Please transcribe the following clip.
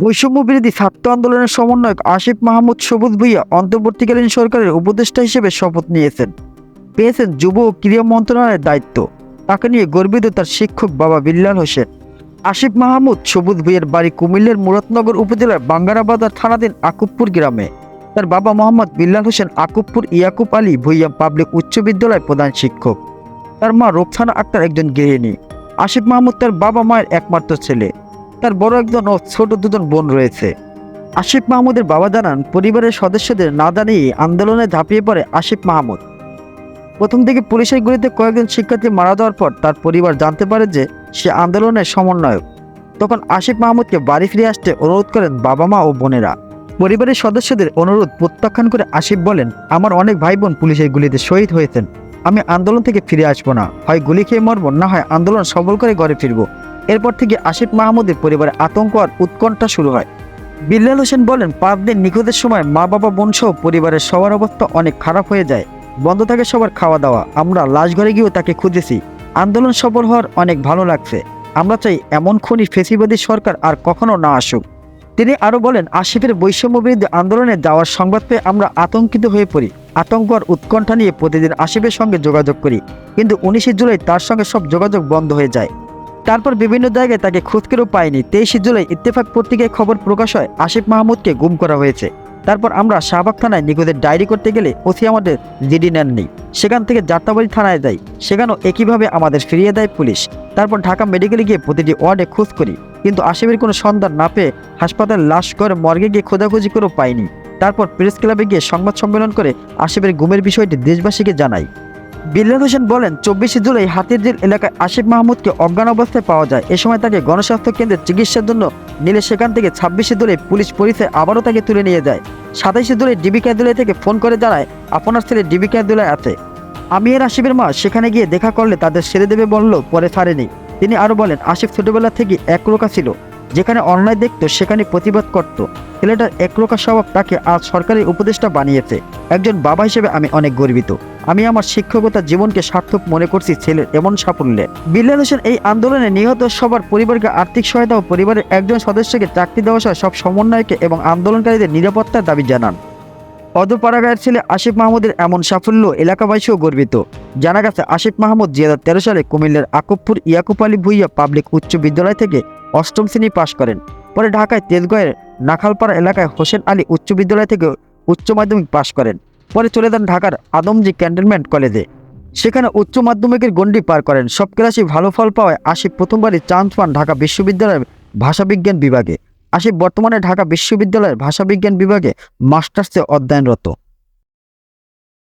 বৈষম্য বিরোধী ছাত্র আন্দোলনের সমন্বয়ক আসিফ মাহমুদ সবুজ ভুইয়া অন্তর্বর্তীকালীন সরকারের উপদেষ্টা হিসেবে শপথ নিয়েছেন। পেয়েছেন যুব ও ক্রীড়া মন্ত্রণালয়ের দায়িত্ব। তাকে নিয়ে গর্বিত তার শিক্ষক বাবা বিল্লাল হোসেন। আসিফ মাহমুদ সবুজ ভুইয়ের বাড়ি কুমিল্লার মুরাদনগর উপজেলার বাঙ্গারাবাজার থানাধীন আকুবপুর গ্রামে। তার বাবা মোহাম্মদ বিল্লাল হোসেন আকুবপুর ইয়াকুব আলী ভুইয়া পাবলিক উচ্চ বিদ্যালয়ের প্রধান শিক্ষক। তার মা রোকসানা আক্তার একজন গৃহিণী। আসিফ মাহমুদ তার বাবা মায়ের একমাত্র ছেলে। তার বড় একজন ও ছোট দুজন বোন রয়েছে। আসিফ মাহমুদের বাবা জানান, পরিবারের সদস্যদের না জানিয়ে আন্দোলনে ঝাঁপিয়ে পড়ে আসিফ মাহমুদ। প্রথম দিকে পুলিশের গুলিতে কয়েকজন শিক্ষার্থী মারা যাওয়ার পর তার পরিবার জানতে পারে যে সে আন্দোলনের সমন্বয়ক। তখন আসিফ মাহমুদকে বাড়ি ফিরে আসতে অনুরোধ করেন বাবা মা ও বোনেরা। পরিবারের সদস্যদের অনুরোধ প্রত্যাখ্যান করে আসিফ বলেন, আমার অনেক ভাই বোন পুলিশের গুলিতে শহীদ হয়েছেন। আমি আন্দোলন থেকে ফিরে আসব না। হয় গুলি খেয়ে মরবো, না হয় আন্দোলন সবল করে ঘরে ফিরবো। এরপর থেকে আসিফ মাহমুদের পরিবারে আতঙ্ক আর উৎকণ্ঠা শুরু হয়। বিল্লাল হোসেন বলেন, পাঁচ দিন নিখোঁজের সময় মা, বাবা, বোন সহ পরিবারের সবার অবস্থা অনেক খারাপ হয়ে যায়। বন্ধ থাকে সবার খাওয়া দাওয়া। আমরা লাশ ঘরে গিয়েও তাকে খুঁজেছি। আন্দোলন সফল হওয়ার অনেক ভালো লাগছে। আমরা চাই এমন খনি ফেসিবাদী সরকার আর কখনো না আসুক। তিনি আরও বলেন আসিফের বৈষম্য বিরুদ্ধে আন্দোলনে যাওয়ার সংবাদ পেয়ে আমরা আতঙ্কিত হয়ে পড়ি। আতঙ্ক আর উৎকণ্ঠা নিয়ে প্রতিদিন আসিফের সঙ্গে যোগাযোগ করি। কিন্তু উনিশে জুলাই তার সঙ্গে সব যোগাযোগ বন্ধ হয়ে যায়। তারপর বিভিন্ন জায়গায় তাকে খোঁজকেও পায়নি। তেইশে জুলাই ইত্তেফাক পত্রিকায় খবর প্রকাশ হয় আসিফ মাহমুদকে গুম করা হয়েছে। তারপর আমরা শাহবাগ থানায় নিখোঁজের ডায়েরি করতে গেলে ওসি আমাদের জিডি নেননি। সেখান থেকে যাত্রাবাড়ি থানায় যাই। সেখানেও একইভাবে আমাদের ফিরিয়ে দেয় পুলিশ। তারপর ঢাকা মেডিকেলে গিয়ে প্রতিটি ওয়ার্ডে খোঁজ করি। কিন্তু আসিফের কোনো সন্ধান না পেয়ে হাসপাতাল লাশ করে মর্গে গিয়ে খোঁজাখুঁজি করেও পাইনি। তারপর প্রেস ক্লাবে গিয়ে সংবাদ সম্মেলন করে আসিফের গুমের বিষয়টি দেশবাসীকে জানাই। বিল্লাল হোসেন বলেন, চব্বিশে জুলাই হাতিরঝিল এলাকায় আসিফ মাহমুদকে অজ্ঞান অবস্থায় পাওয়া যায়। এ সময় তাকে গণস্বাস্থ্য কেন্দ্রে চিকিৎসার জন্য নিলে সেখান থেকে ছাব্বিশে জুলাই পুলিশ পরিচয় আবারও তাকে তুলে নিয়ে যায়। সাতাইশে জুলাই ডিবি কার্যালয় থেকে ফোন করে জানায়, আপনার ছেলে ডিবি কার্যালয় আছে। আমি এর আসিফের মা সেখানে গিয়ে দেখা করলে তাদের ছেড়ে দেবে বলল পরে ছাড়েনি। তিনি আরও বলেন আসিফ ছোটবেলা থেকে একরোকা ছিল। যেখানে অন্যায় দেখত, সেখানে প্রতিবাদ করত। ছেলেটার একরকার স্বভাব তাকে আজ সরকারের উপদেষ্টা বানিয়েছে। একজন বাবা হিসেবে আমি অনেক গর্বিত। আমি আমার শিক্ষকতা জীবনকে সার্থক মনে করছি ছেলের এমন সাফল্যে। বিল্লাল হোসেন এই আন্দোলনে নিহত সবার পরিবারকে আর্থিক সহায়তা ও পরিবারের একজন সদস্যকে চাকরি দেওয়া সহ সব সমন্বয়কে এবং আন্দোলনকারীদের নিরাপত্তার দাবি জানান। অদপাড়াগায়ের ছেলে আসিফ মাহমুদের এমন সাফল্য এলাকাবাসীও গর্বিত। জানা গেছে আসিফ মাহমুদ দুই হাজার তেরো সালে কুমিল্লার আকুবপুর ইয়াকুব আলী ভুইয়া পাবলিক উচ্চ বিদ্যালয় থেকে অষ্টম শ্রেণি পাশ করেন। পরে ঢাকায় তেজগাঁয়ের নাখালপাড়া এলাকায় হোসেন আলী উচ্চ বিদ্যালয় থেকে উচ্চ মাধ্যমিক পাশ করেন। পরে চলে যান ঢাকার আদমজি ক্যান্টনমেন্ট কলেজে। সেখানে উচ্চ মাধ্যমিকের গণ্ডি পার করেন। সব ক্লাসেই ভালো ফল পাওয়ায় আসিফ প্রথমবারই চান্স পান ঢাকা বিশ্ববিদ্যালয়ের ভাষাবিজ্ঞান বিভাগে। আসিফ বর্তমানে ঢাকা বিশ্ববিদ্যালয়ের ভাষাবিজ্ঞান বিভাগে মাস্টার্সে অধ্যয়নরত।